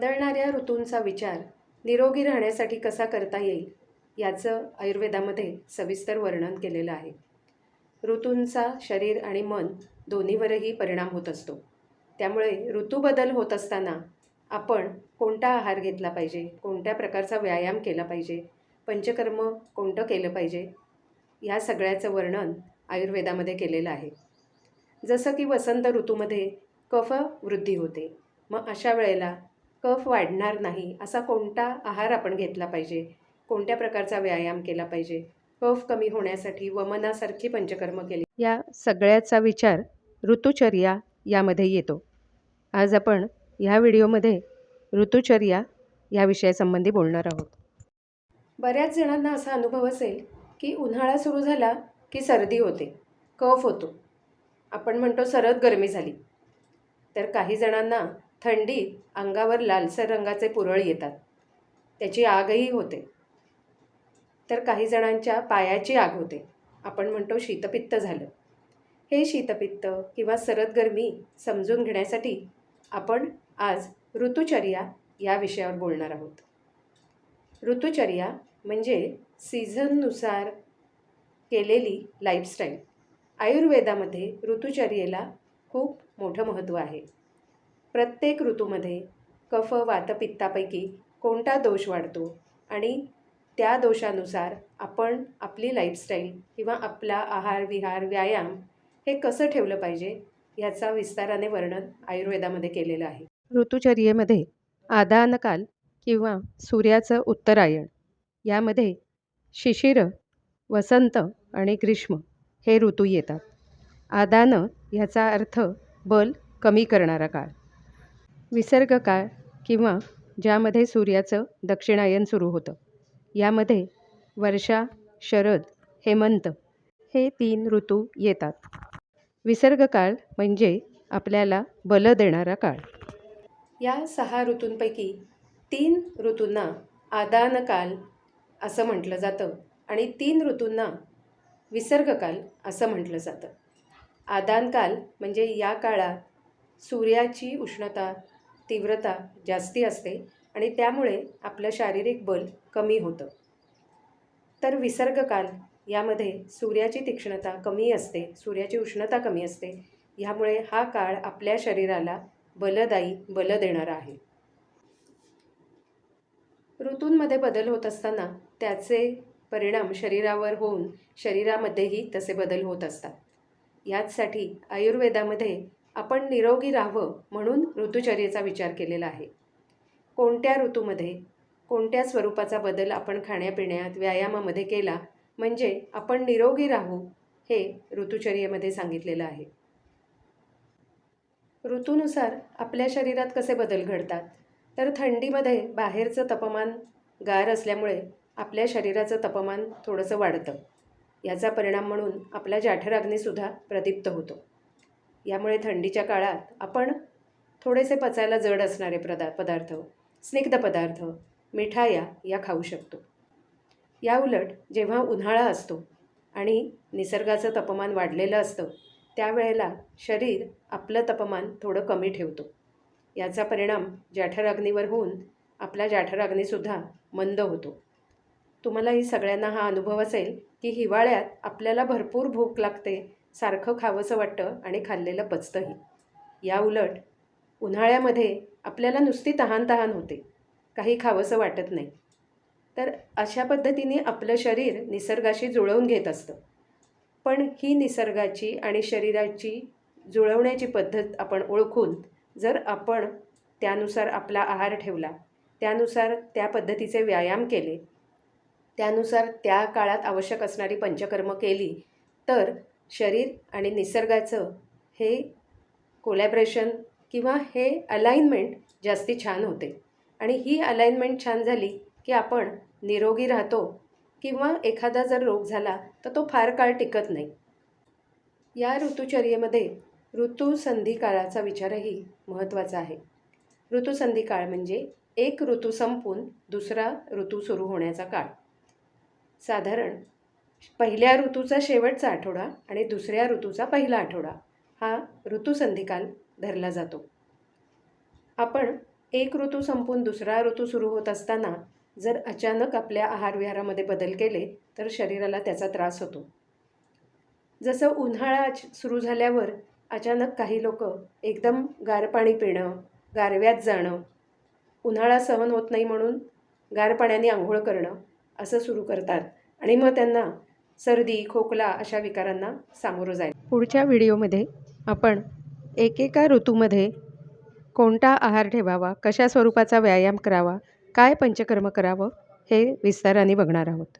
बदलणाऱ्या ऋतूंचा विचार निरोगी राहण्यासाठी कसा करता येईल याचं आयुर्वेदामध्ये सविस्तर वर्णन केलेलं आहे. ऋतूंचा शरीर आणि मन दोन्हीवरही परिणाम होत असतो. त्यामुळे ऋतू बदल होत असताना आपण कोणता आहार घेतला पाहिजे कोणत्या प्रकारचा व्यायाम केला पाहिजे पंचकर्म कोणतं केलं पाहिजे या सगळ्याचं वर्णन आयुर्वेदामध्ये केलेलं आहे. जसं की वसंत ऋतूमध्ये कफ वृद्धी होते. मग अशा वेळेला कफ वाढणार नाही असा कोणता आहार आपण घेतला पाहिजे? कोणत्या प्रकारचा व्यायाम केला पाहिजे? कफ कमी होण्यासाठी वमनासारखी पंचकर्म केली. या सगळ्याचा विचार ऋतुचर्या यामध्ये येतो. आज आपण ह्या व्हिडिओमध्ये ऋतुचर्या या विषयासंबंधी बोलणार आहोत. बऱ्याच जणांना असा अनुभव असेल की उन्हाळा सुरू झाला की सर्दी होते. कफ होतो. आपण म्हणतो सरद गरमी झाली. तर काही जणांना थंडीत अंगावर लालसर रंगाचे पुरळ येतात. त्याची आगही होते. तर काही जणांच्या पायाची आग होते. आपण म्हणतो शीतपित्त झालं. हे शीतपित्त किंवा सरद गरमी समजून घेण्यासाठी आपण आज ऋतुचर्या या विषयावर बोलणार आहोत. ऋतुचर्या म्हणजे सीझननुसार केलेली लाईफस्टाईल. आयुर्वेदामध्ये ऋतुचर्येला खूप मोठं महत्त्व आहे. प्रत्येक ऋतूमध्ये कफ वातपित्तापैकी कोणता दोष वाढतो आणि त्या दोषानुसार आपण आपली लाईफस्टाईल किंवा आपला आहार विहार व्यायाम हे कसं ठेवलं पाहिजे ह्याचा विस्ताराने वर्णन आयुर्वेदामध्ये केलेलं आहे. ऋतुचर्येमध्ये आदानकाल किंवा सूर्याचं उत्तरायण यामध्ये शिशिर वसंत आणि ग्रीष्म हे ऋतू येतात. आदान ह्याचा अर्थ बल कमी करणारा काळ. विसर्ग काळ किंवा ज्यामध्ये सूर्याचं दक्षिणायन सुरू होतं. यामध्ये वर्षा शरद हेमंत हे तीन ऋतू येतात. विसर्ग काळ म्हणजे आपल्याला बल देणारा काळ. या सहा ऋतूंपैकी तीन ऋतूंना आदानकाल असं म्हटलं जातं आणि तीन ऋतूंना विसर्गकाल असं म्हटलं जातं. आदानकाल म्हणजे या काळात सूर्याची उष्णता तीव्रता जास्ती असते आणि त्यामुळे आपलं शारीरिक बल कमी होतं. तर विसर्गकाल यामध्ये सूर्याची तीक्ष्णता कमी असते सूर्याची उष्णता कमी असते ह्यामुळे हा काळ आपल्या शरीराला बलदायी बल देणारा आहे. ऋतूंमध्ये बदल होत असताना त्याचे परिणाम शरीरावर होऊन शरीरामध्येही तसे बदल होत असतात. याचसाठी आयुर्वेदामध्ये आपण निरोगी राहावं म्हणून ऋतुचर्येचा विचार केलेला आहे. कोणत्या ऋतूमध्ये कोणत्या स्वरूपाचा बदल आपण खाण्यापिण्यात व्यायामामध्ये केला म्हणजे आपण निरोगी राहू हे ऋतुचर्येमध्ये सांगितलेलं आहे. ऋतूनुसार आपल्या शरीरात कसे बदल घडतात? तर थंडीमध्ये बाहेरचं तापमान गार असल्यामुळे आपल्या शरीराचं तापमान थोडंसं वाढतं. याचा परिणाम म्हणून आपला जाठराग्नीसुद्धा प्रदीप्त होतो. यामुळे थंडीच्या काळात आपण थोडेसे पचायला जड असणारे प्रदा पदार्थ स्निग्ध पदार्थ मिठाया या खाऊ शकतो. या उलट जेव्हा उन्हाळा असतो आणि निसर्गाचं तापमान वाढलेलं असतं त्यावेळेला शरीर आपलं तापमान थोडं कमी ठेवतो. याचा परिणाम जाठराग्नीवर होऊन आपला जाठराग्नीसुद्धा मंद होतो. तुम्हालाही सगळ्यांना हा अनुभव असेल की हिवाळ्यात आपल्याला भरपूर भूक लागते सारखं खावंसं वाटतं आणि खाल्लेलं पचतंही. या उलट उन्हाळ्यामध्ये आपल्याला नुसती तहान तहान होते. काही खावंसं वाटत नाही. तर अशा पद्धतीने आपलं शरीर निसर्गाशी जुळवून घेत असतं. पण ही निसर्गाची आणि शरीराची जुळवण्याची पद्धत आपण ओळखून जर आपण त्यानुसार आपला आहार ठेवला त्यानुसार त्या पद्धतीचे व्यायाम केले त्यानुसार त्या काळात आवश्यक असणारी पंचकर्म केली तर शरीर आणि निसर्गाचं हे कोलॅब्रेशन किंवा हे अलाइनमेंट जास्ती छान होते. आणि ही अलाइनमेंट छान झाली की आपण निरोगी राहतो किंवा एखादा जर रोग झाला तर तो फार काळ टिकत नाही. या ऋतुचर्येमध्ये ऋतुसंधी काळाचा विचारही महत्त्वाचा आहे. ऋतुसंधी काळ म्हणजे एक ऋतू संपून दुसरा ऋतू सुरू होण्याचा काळ. साधारण पहिल्या ऋतूचा शेवटचा आठवडा आणि दुसऱ्या ऋतूचा पहिला आठवडा हा ऋतुसंधिकाल धरला जातो. आपण एक ऋतू संपून दुसरा ऋतू सुरू होत असताना जर अचानक आपल्या आहारविहारामध्ये बदल केले तर शरीराला त्याचा त्रास होतो. जसं उन्हाळा सुरू झाल्यावर अचानक काही लोक एकदम गार पाणी पिणं गारव्यात जाणं उन्हाळा सहन होत नाही म्हणून गार पाण्याने आंघोळ करणं असं सुरू करतात आणि मग त्यांना सर्दी खोकला अशा विकारांना सामोरं जाईल. पुढच्या व्हिडिओमध्ये आपण एकेका ऋतूमध्ये कोणता आहार ठेवावा कशा स्वरूपाचा व्यायाम करावा काय पंचकर्म करावं हे विस्ताराने बघणार आहोत.